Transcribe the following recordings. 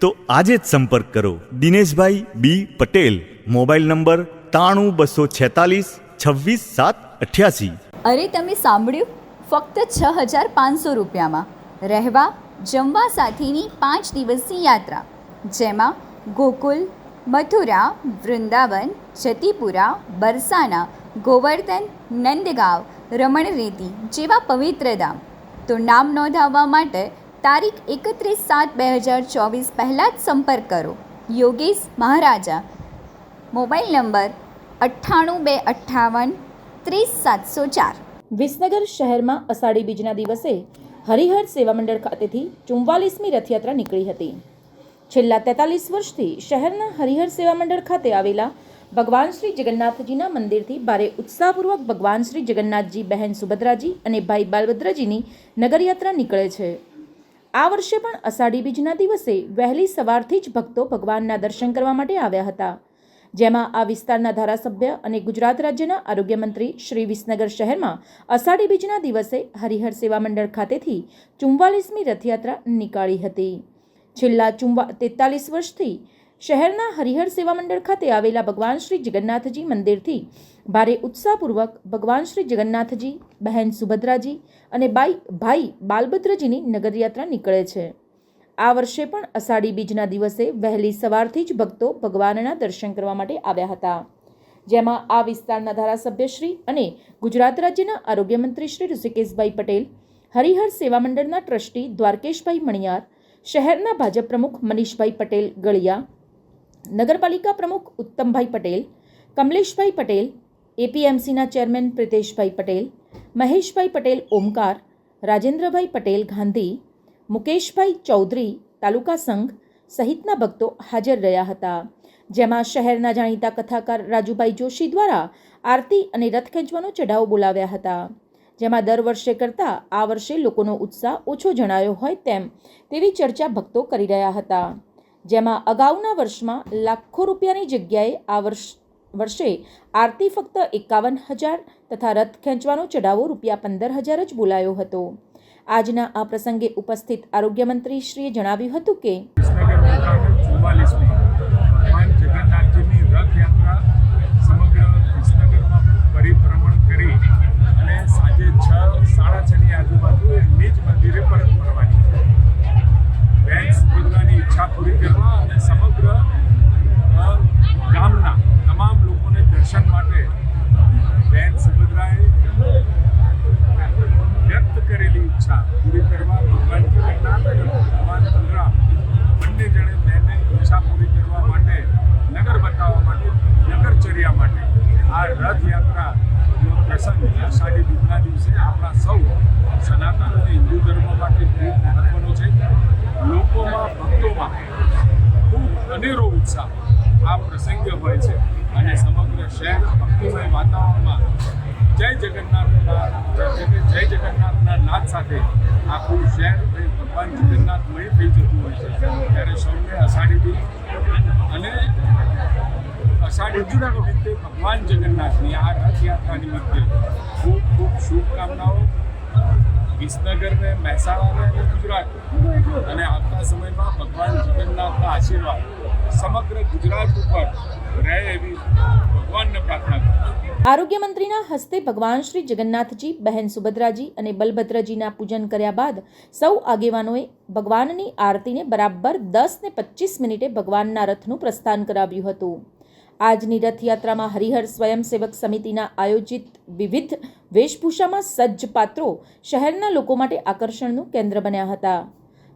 તો આજે જ સંપર્ક કરો. Dineshbhai B Patel. Mobile number ત્રાણું બસો છેતાલીસ છવ્વીસ સાત અઠ્યાસી. અરે તમે સાંભળ્યું? ફક્ત છ હજાર પાંચસો રૂપિયામાં. રહેવા, જમવા સાથેની પાંચ દિવસની યાત્રા. જેમાં ગોકુલ, મથુરા, વૃંદાવન, જતીપુરા, બરસાના, ગોવર્ધન, નંદગાંવ, રમણરેતી જેવા પવિત્ર ધામ. તો નામ નોંધાવવા માટે તારીખ એકત્રીસ સાત બે હજાર ચોવીસ પહેલાં જ સંપર્ક કરો. યોગેશ મહારાજા. મોબાઈલ નંબર અઠ્ઠાણું બે અઠ્ઠાવન ત્રીસ સાતસો ચાર. વિસનગર શહેરમાં અષાઢી બીજના દિવસે હરિહર સેવા મંડળ ખાતેથી ચુમ્વાલીસમી રથયાત્રા નીકળી હતી. છેલ્લા તેતાલીસ વર્ષથી શહેરના હરિહર સેવા મંડળ ખાતે આવેલા ભગવાન શ્રી જગન્નાથજીના મંદિરથી ભારે ઉત્સાહપૂર્વક ભગવાન શ્રી જગન્નાથજી બહેન સુભદ્રાજી અને ભાઈ બાલભદ્રજીની નગરયાત્રા નીકળે છે. આ વર્ષે પણ અષાઢી બીજના દિવસે વહેલી સવારથી જ ભક્તો ભગવાનના દર્શન કરવા માટે આવ્યા હતા. જેમાં આ વિસ્તારના ધારાસભ્ય અને ગુજરાત રાજ્યના આરોગ્ય મંત્રી શ્રી વિસનગર શહેરમાં અષાઢી બીજના દિવસે હરિહર સેવા મંડળ ખાતેથી ચુમ્વાલીસમી રથયાત્રા નીકાળી હતી. છેલ્લા ચુમ્વા તેતાલીસ વર્ષથી શહેરના હરિહર સેવા મંડળ ખાતે આવેલા ભગવાન શ્રી જગન્નાથજી મંદિરથી ભારે ઉત્સાહપૂર્વક ભગવાન શ્રી જગન્નાથજી, બહેન સુભદ્રાજી અને બાઈ, ભાઈ બાલભદ્રજીની નગરયાત્રા નીકળે છે. આ વર્ષે પણ અષાઢી બીજના દિવસે વહેલી સવારથી જ ભક્તો ભગવાનના દર્શન કરવા માટે આવ્યા હતા. જેમાં આ વિસ્તારના ધારાસભ્યશ્રી અને ગુજરાત રાજ્યના આરોગ્ય મંત્રી શ્રી ઋષિકેશભાઈ પટેલ, હરિહર સેવા મંડળના ટ્રસ્ટી દ્વારકેશભાઈ મણિયાર, શહેરના ભાજપ પ્રમુખ મનીષભાઈ પટેલ ગળિયા નગરપાલિકા પ્રમુખ ઉત્તમભાઈ પટેલ, કમલેશભાઈ પટેલ, એપીએમસીના ચેરમેન પ્રિતેશભાઈ પટેલ, મહેશભાઈ પટેલ ઓમકાર, રાજેન્દ્રભાઈ પટેલ ગાંધી, મુકેશભાઈ ચૌધરી તાલુકા સંઘ સહિતના ભક્તો હાજર રહ્યા હતા, જેમાં શહેરના જાણીતા કથાકાર રાજુભાઈ જોશી દ્વારા આરતી અને રથ ખેંચવાનો ચઢાવો બોલાવ્યા હતા, જેમાં દર વર્ષે કરતાં આ વર્ષે લોકોનો ઉત્સાહ ઓછો જણાયો હોય તેમ તેવી ચર્ચા ભક્તો કરી રહ્યા હતા. જેમાં અગાઉના વર્ષમાં લાખો રૂપિયાની જગ્યાએ આ વર્ષ, વર્ષે આરતી ફક્ત એકાવન હજાર તથા રથ ખેંચવાનો ચઢાવો રૂપિયા પંદર હજાર જ બોલાયો હતો. આજના આ પ્રસંગે ઉપસ્થિત આરોગ્યમંત્રી શ્રીએ જણાવ્યું હતું કે ઉત્સાહ આ પ્રસંગે હોય છે અને સમગ્ર શહેર ભક્તિમય વાતાવરણમાં જય જગન્નાથના જય જગન્નાથના નાદ સાથે આખું શહેર ભગવાન જગન્નાથમય થઈ જતું હોય છે. ત્યારે સૌને અષાઢી બીજ અને અષાઢી બીજના નિમિત્તે ભગવાન જગન્નાથની આ રથયાત્રા નિમિત્તે ખૂબ ખૂબ શુભકામનાઓ. વિસનગરને, મહેસાણાને અને ગુજરાત અને આવતા સમયમાં ભગવાન જગન્નાથના આશીર્વાદ સમગ્ર ગુજરાત ઉપર રહે એવી ભગવાનને પ્રાર્થના કરું આરોગ્ય મંત્રીના હસ્તે ભગવાન શ્રી જગન્નાથજી, બહેન સુભદ્રાજી અને બલભદ્રજીના પૂજન કર્યા બાદ સૌ આગેવાનોએ ભગવાનની આરતીને બરાબર દસ ને પચીસ મિનિટે ભગવાનના રથનું પ્રસ્થાન કરાવ્યું હતું. આજની રથયાત્રામાં હરિહર સ્વયંસેવક સમિતિના આયોજિત વિવિધ વેશભૂષામાં સજ્જ પાત્રો શહેરના લોકો માટે આકર્ષણનું કેન્દ્ર બન્યા હતા.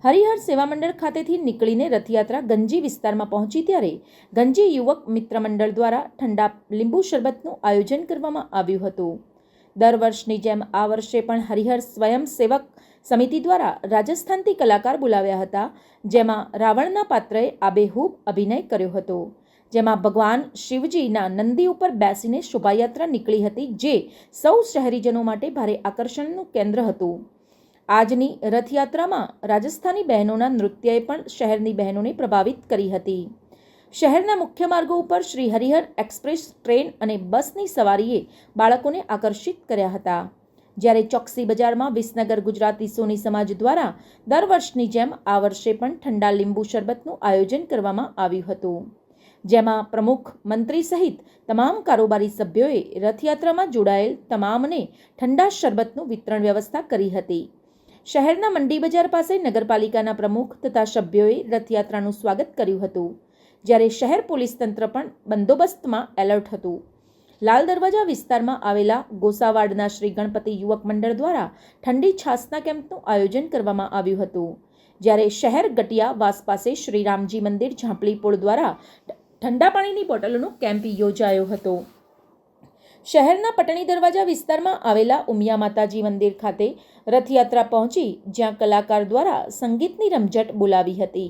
હરિહર સેવા મંડળ ખાતેથી નીકળીને રથયાત્રા ગંજી વિસ્તારમાં પહોંચી ત્યારે ગંજી યુવક મિત્ર મંડળ દ્વારા ઠંડા લીંબુ શરબતનું આયોજન કરવામાં આવ્યું હતું. દર વર્ષની જેમ આ વર્ષે પણ હરિહર સ્વયંસેવક સમિતિ દ્વારા રાજસ્થાનથી કલાકાર બોલાવ્યા હતા, જેમાં રાવણના પાત્રએ આબેહૂબ અભિનય કર્યો હતો. જેમાં ભગવાન શિવજીના નંદી ઉપર બેસીને શોભાયાત્રા નીકળી હતી, જે સૌ શહેરીજનો માટે ભારે આકર્ષણનું કેન્દ્ર હતું. આજની રથયાત્રામાં રાજસ્થાની બહેનોના નૃત્યએ પણ શહેરની બહેનોને પ્રભાવિત કરી હતી. શહેરના મુખ્ય માર્ગો ઉપર શ્રી હરિહર એક્સપ્રેસ ટ્રેન અને બસની સવારીએ બાળકોને આકર્ષિત કર્યા હતા. જ્યારે ચોકસી બજારમાં વિસનગર ગુજરાતી સોની સમાજ દ્વારા દર વર્ષની જેમ આ વર્ષે પણ ઠંડા લીંબુ શરબતનું આયોજન કરવામાં આવ્યું હતું. જેમાં પ્રમુખ, મંત્રી સહિત તમામ કારોબારી સભ્યોએ રથયાત્રામાં જોડાયેલ તમામને ઠંડા શરબતનું વિતરણ વ્યવસ્થા કરી હતી. શહેરના મંડી બજાર પાસે નગરપાલિકાના પ્રમુખ તથા સભ્યોએ રથયાત્રાનું સ્વાગત કર્યું હતું, જ્યારે શહેર પોલીસ તંત્ર પણ બંદોબસ્તમાં એલર્ટ હતું. લાલ દરવાજા વિસ્તારમાં આવેલા ગોસાવાડના શ્રી ગણપતિ યુવક મંડળ દ્વારા ઠંડી છાસના કેમ્પનું આયોજન કરવામાં આવ્યું હતું, જ્યારે શહેર ગટિયા વાસ પાસે શ્રી રામજી મંદિર ઝાંપલી પોળ દ્વારા ઠંડા પાણીની બોટલોનો કેમ્પ યોજાયો હતો. શહેરના પટણી દરવાજા વિસ્તારમાં આવેલા ઉમિયા માતાજી મંદિર ખાતે રથયાત્રા પહોંચી જ્યાં કલાકાર દ્વારા સંગીતની રમઝટ બોલાવી હતી.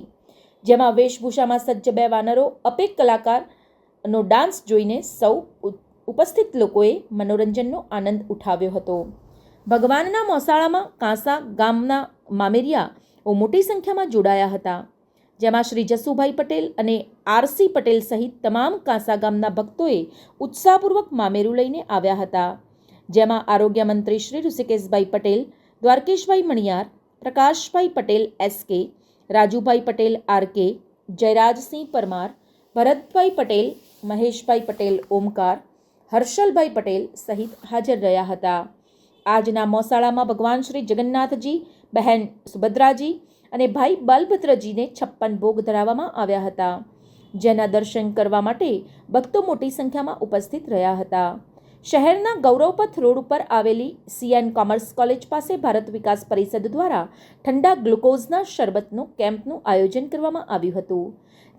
જેમાં વેશભૂષામાં સજ્જ બે વાનરો, અપેક કલાકારનો ડાન્સ જોઈને સૌ ઉપસ્થિત લોકોએ મનોરંજનનો આનંદ ઉઠાવ્યો હતો. ભગવાનના મોસાળામાં કાંસા ગામના મામેરિયાઓ મોટી સંખ્યામાં જોડાયા હતા. જેમાં શ્રી જસુભાઈ પટેલ અને આરસી પટેલ સહિત તમામ કાંસા ગામના ભક્તોએ ઉત્સાહપૂર્વક મામેરું લઈને આવ્યા હતા. જેમાં આરોગ્ય મંત્રી શ્રી ઋષિકેશભાઈ પટેલ, દ્વારકેશભાઈ મણિયાર, પ્રકાશભાઈ પટેલ એસકે રાજુભાઈ પટેલ આરકે જયરાજસિંહ પરમાર, ભરતભાઈ પટેલ, મહેશભાઈ પટેલ ઓમકાર, હર્ષલભાઈ પટેલ સહિત હાજર રહ્યા હતા. આજના મોસાળામાં ભગવાન શ્રી જગન્નાથજી, બહેન સુભદ્રાજી અને ભાઈ બલભદ્રજીને છપ્પન ભોગ ધરાવવામાં આવ્યા હતા, જેના દર્શન કરવા માટે ભક્તો મોટી સંખ્યામાં ઉપસ્થિત રહ્યા હતા. શહેરના ગૌરવપથ રોડ ઉપર આવેલી સીએન કોમર્સ કોલેજ પાસે ભારત વિકાસ પરિષદ દ્વારા ઠંડા ગ્લુકોઝના શરબતનું કેમ્પનું આયોજન કરવામાં આવ્યું હતું,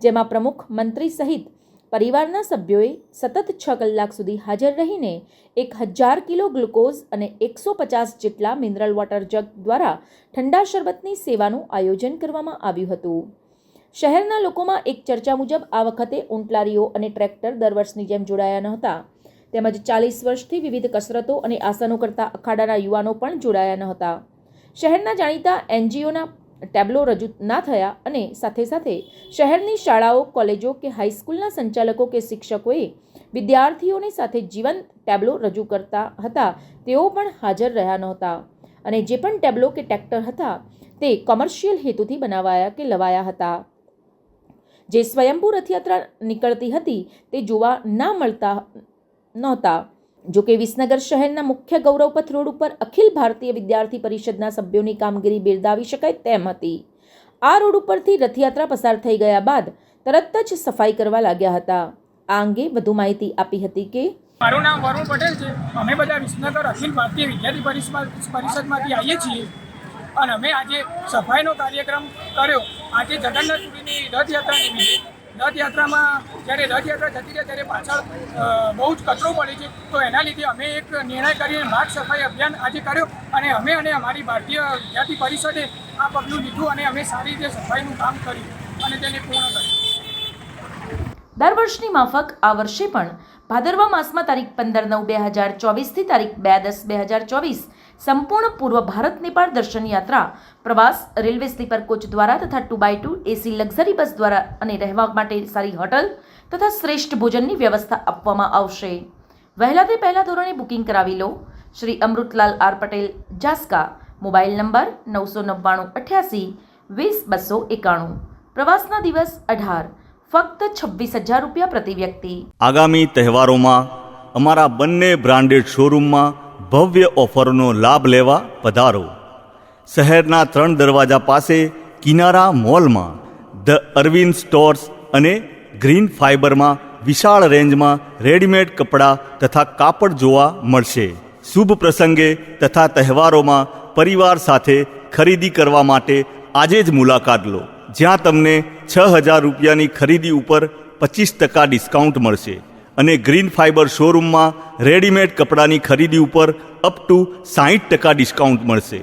જેમાં પ્રમુખ મંત્રી સહિત પરિવારના સભ્યોએ સતત છ કલાક સુધી હાજર રહીને એક હજાર કિલો ગ્લુકોઝ અને એકસો પચાસ જેટલા મિનરલ વોટર જગ દ્વારા ઠંડા શરબતની સેવાનું આયોજન કરવામાં આવ્યું હતું. શહેરના લોકોમાં એક ચર્ચા મુજબ આ વખતે ઊંટલારીઓ અને ટ્રેક્ટર દર વર્ષની જેમ જોડાયા નહોતા. તેમજ ચાલીસ વર્ષથી વિવિધ કસરતો અને આસનો કરતા અખાડાના યુવાનો પણ જોડાયા નહોતા. શહેરના જાણીતા એનજીઓના ટેબ્લો રજૂ ના થયા અને સાથે સાથે શહેરની શાળાઓ, કોલેજો કે હાઈસ્કૂલના સંચાલકો કે શિક્ષકોએ વિદ્યાર્થીઓની સાથે જીવંત ટેબ્લો રજૂ કરતા હતા, તેઓ પણ હાજર રહ્યા નહોતા. અને જે પણ ટેબ્લો કે ટ્રેક્ટર હતા, તે કોમર્શિયલ હેતુથી બનાવાયા કે લવાયા હતા. જે સ્વયંભૂ રથયાત્રા નીકળતી હતી, તે જોવા ના મળતા નહોતા. જોકે વિસનગર શહેરના મુખ્ય ગૌરવપથ રોડ ઉપર અખિલ ભારતીય વિદ્યાર્થી પરિષદના સભ્યોની કામગીરી બિરદાવી શકાય તેમ હતી. આ રોડ ઉપરથી રથયાત્રા પસાર થઈ ગયા બાદ તરત જ સફાઈ કરવા લાગ્યા હતા. આ અંગે વધુ માહિતી આપી હતી કે મારું નામ વરુણ પટેલ છે. અમે બધા વિસનગર અખિલ ભારતીય વિદ્યાર્થી પરિષદ પરિષદમાંથી આવીએ છીએ અને અમે આજે સફાઈનો કાર્યક્રમ કર્યો. આજે જગન્નાથપુરીની રથયાત્રા નિમિત્તે રથયાત્રામાં જ્યારે રથયાત્રા જતી રહે ત્યારે પાછળ બહુ જ કચરો પડે છે. તો એના લીધે અમે એક નિર્ણય કરીને માર્ગ સફાઈ અભિયાન આજે કર્યો અને અમે અને અમારી ભારતીય વિદ્યાર્થી પરિષદે આ પગલું લીધું અને અમે સારી રીતે સફાઈનું કામ કર્યું અને તેને પૂર્ણ કર્યું. દર વર્ષની માફક આ વર્ષે પણ. ભાદરવા માસમાં તારીખ પંદર નવ બે હજાર ચોવીસથી તારીખ બે દસ બે હજાર ચોવીસ. સંપૂર્ણ પૂર્વ ભારત નેપાળ દર્શન યાત્રા, પ્રવાસ, રેલવે સ્લીપર કોચ દ્વારા તથા two by two AC luxury bus દ્વારા અને રહેવા માટે સારી હોટલ તથા શ્રેષ્ઠ ભોજનની વ્યવસ્થા આપવામાં આવશે. વહેલા તે પહેલા ધોરણે બુકિંગ કરાવી લો. Shri Amrutlal R Patel, Jaska. Mobile number નવસો નવ્વાણું અઠ્યાસી વીસ બસો એકાણું. પ્રવાસના દિવસ અઢાર. ફક્ત છવ્વીસ હજાર રૂપિયા પ્રતિ વ્યક્તિ. આગામી તહેવારોમાં અમારા બંને બ્રાન્ડેડ શોરૂમમાં ભવ્ય ઓફરનો લાભ લેવા પધારો. શહેરના ત્રણ દરવાજા પાસે કિનારા મોલમાં, ધ અરવિંદ સ્ટોર્સ અને ગ્રીન ફાઇબરમાં વિશાળ રેન્જમાં રેડીમેડ કપડાં તથા કાપડ જોવા મળશે. શુભ પ્રસંગે તથા તહેવારોમાં પરિવાર સાથે ખરીદી કરવા માટે આજે જ મુલાકાત લો. જ્યાં તમને છ હજાર રૂપિયાની ખરીદી ઉપર પચીસ ટકા ડિસ્કાઉન્ટ મળશે અને ગ્રીન ફાઇબર શોરૂમમાં રેડીમેડ કપડાની ખરીદી ઉપર અપ ટુ સાહીઠ ટકા ડિસ્કાઉન્ટ મળશે.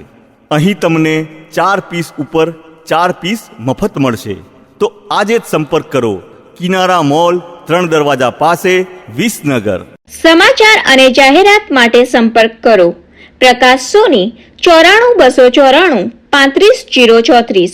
અહીં તમને ચાર પીસ ઉપર ચાર પીસ મફત મળશે. તો આજે જ સંપર્ક કરો કિનારા મોલ ત્રણ દરવાજા પાસે વિસનગર. સમાચાર અને જાહેરાત માટે સંપર્ક કરો. પ્રકાશ સોની, ચોરાણું બસો ચોરાણું પાંત્રીસ જીરો ચોત્રીસ.